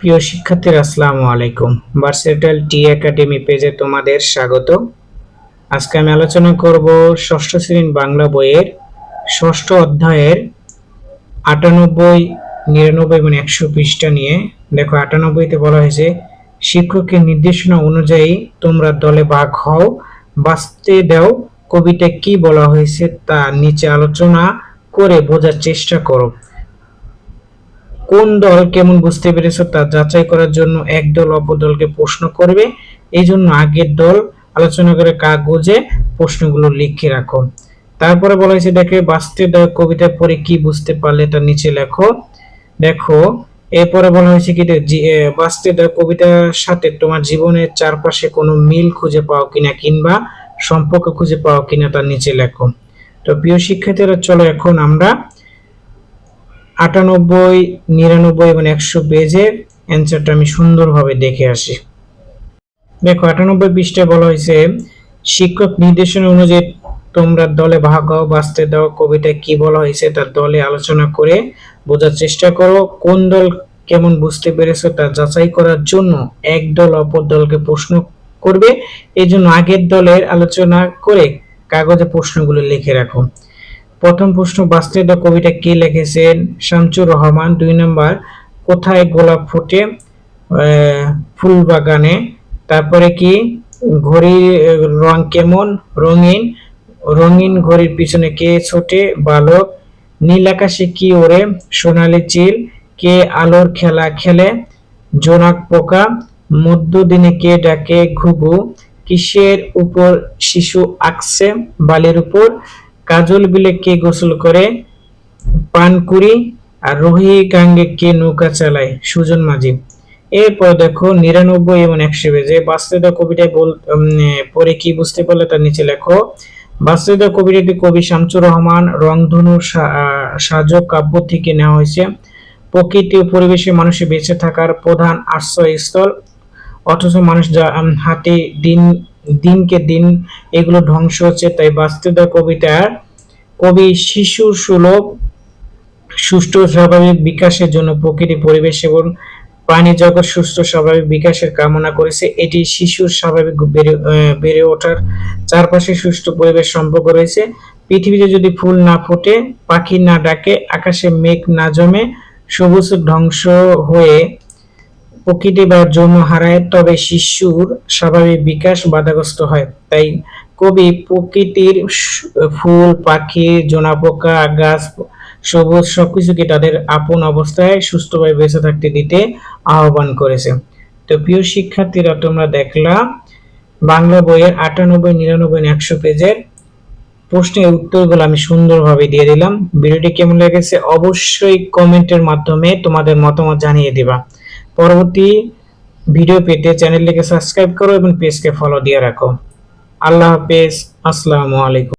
প্রিয় শিক্ষার্থীরা, আসসালামু আলাইকুম। ভার্সেটাইল টি একাডেমি পেজে তোমাদের স্বাগত। আজকে আমি আলোচনা করব ষষ্ঠ শ্রেণির বাংলা বইয়ের ষষ্ঠ অধ্যায়ের আটানব্বই, নিরানব্বই এবং একশো পৃষ্ঠা নিয়ে। দেখো, আটানব্বইতে বলা হয়েছে, শিক্ষকের নির্দেশনা অনুযায়ী তোমরা দলে ভাগ হও, বাঁচতে দাও। কবিতা কি বলা হয়েছে তা নিচে আলোচনা করে বোঝার চেষ্টা করো। কোন দল কেমন বুঝতে পেরেছ তা যাচাই করার জন্য এক দল অপর দলকে প্রশ্ন করবে। এই জন্য আগের দল আলোচনা করে কাগজে প্রশ্নগুলো লিখে রাখো। তারপরে বলা হয়েছে দেখে বাঁচতে দাও কবিতা পড়ে কি বুঝতে পারলে তা নিচে লেখো। দেখো এরপরে বলা হয়েছে কি যে, জি- এ, বাঁচতে দাও কবিতার সাথে তোমার জীবনের চারপাশে কোনো মিল খুঁজে পাও কিনা কিংবা সম্পর্ক খুঁজে পাও কিনা তার নিচে লেখো। তো প্রিয় শিক্ষার্থীরা চলো এখন আমরা আটানব্বই, নিরানব্বই এবং একশো পেজের অ্যান্সারটা আমি সুন্দরভাবে দেখে আসি। দেখো, আটানব্বই পৃষ্ঠায় বলা হয়েছে, শিক্ষক নির্দেশনা অনুযায়ী তোমরা দলে ভাগ হও, বাঁচতে দাও, কবিতায় কি বলা হয়েছে তার দলে আলোচনা করে বোঝার চেষ্টা করো। কোন দল কেমন বুঝতে পেরেছ তা যাচাই করার জন্য এক দল অপর দলকে প্রশ্ন করবে। এই জন্য আগের দলের আলোচনা করে কাগজে প্রশ্নগুলো লিখে রাখো। প্রথম প্রশ্ন বাঁচতে দাও কবিতা কে লিখেছেন? শামচুর রহমান, দুই নম্বর, কোথায় গোলাপ ফুটে? ফুল বাগানে তারপরে কি? ঘড়ির রং কেমন? রঙিন। রঙিন ঘড়ির পিছনে কে ছোটে? বালক। নীল আকাশে কি ওড়ে? সোনালি চিল। কে আলোর খেলা খেলে? জোনাক পোকা। মধ্য দিনে কে ডাকে ঘুঘু? কিসের উপর শিশু আঁকছে? বালির উপর। কাজল বিলে কে গোসল করে? পানকুড়ি আর রোহি গাঙ্গে কে নৌকা চালায়? সুজন মাঝি। এরপর দেখো নিরানব্বই এবং একশো বেজে বাস্তবতা কবিতায় বল এ, কি বুঝতে পারলে তার নিচে লেখো। বাস্তবতা কবিতাটি কবি শামসুর রহমান রংধনু সাজক কাব্য থেকে নেওয়া হয়েছে। প্রকৃতি ও পরিবেশে মানুষের বেঁচে থাকার প্রধান আশ্রয়স্থল। অথচ মানুষ যা হাতে দিন দিনকে দিন এগুলো ধ্বংস হচ্ছে। তাই বাস্তবতা কবিতার কবি শিশু সুলভ, সুষ্ঠু স্বাভাবিক বিকাশের জন্য প্রকৃতি, পরিবেশ এবং প্রাণী জগৎ সুস্থ স্বাভাবিক বিকাশের কামনা করেছে। এটি শিশুর স্বাভাবিক বেড়ে ওঠার চারপাশে সুষ্ঠু পরিবেশ সম্পর্ক রয়েছে। পৃথিবীতে যদি ফুল না ফোটে, পাখি না ডাকে, আকাশে মেঘ না জমে, সবুজ ধ্বংস হয়ে প্রকৃতি বা যৌন হারায়, তবে শিশুর স্বাভাবিক বিকাশ বাধাগ্রস্ত হয়। তাই কবি প্রকৃতির ফুল, পাখি জোনাপোকা গাছ, সবুজ সবকিছুকে তাদের আপন অবস্থায় সুস্থভাবে বেঁচে থাকতে দিতে আহ্বান করেছে। তো প্রিয় শিক্ষার্থীরা, তোমরা দেখলা, বাংলা বইয়ের আটানব্বই, নিরানব্বই, একশো পেজের প্রশ্নের উত্তরগুলো আমি সুন্দরভাবে দিয়ে দিলাম। ভিডিওটি কেমন লেগেছে অবশ্যই কমেন্টের মাধ্যমে তোমাদের মতামত জানিয়ে দিবা। পরবর্তী ভিডিও পেতে চ্যানেলটিকে সাবস্ক্রাইব করো এবং পেজকে ফলো দিয়ে রাখো। আল্লাহ হাফেজ। আসসালামু আলাইকুম।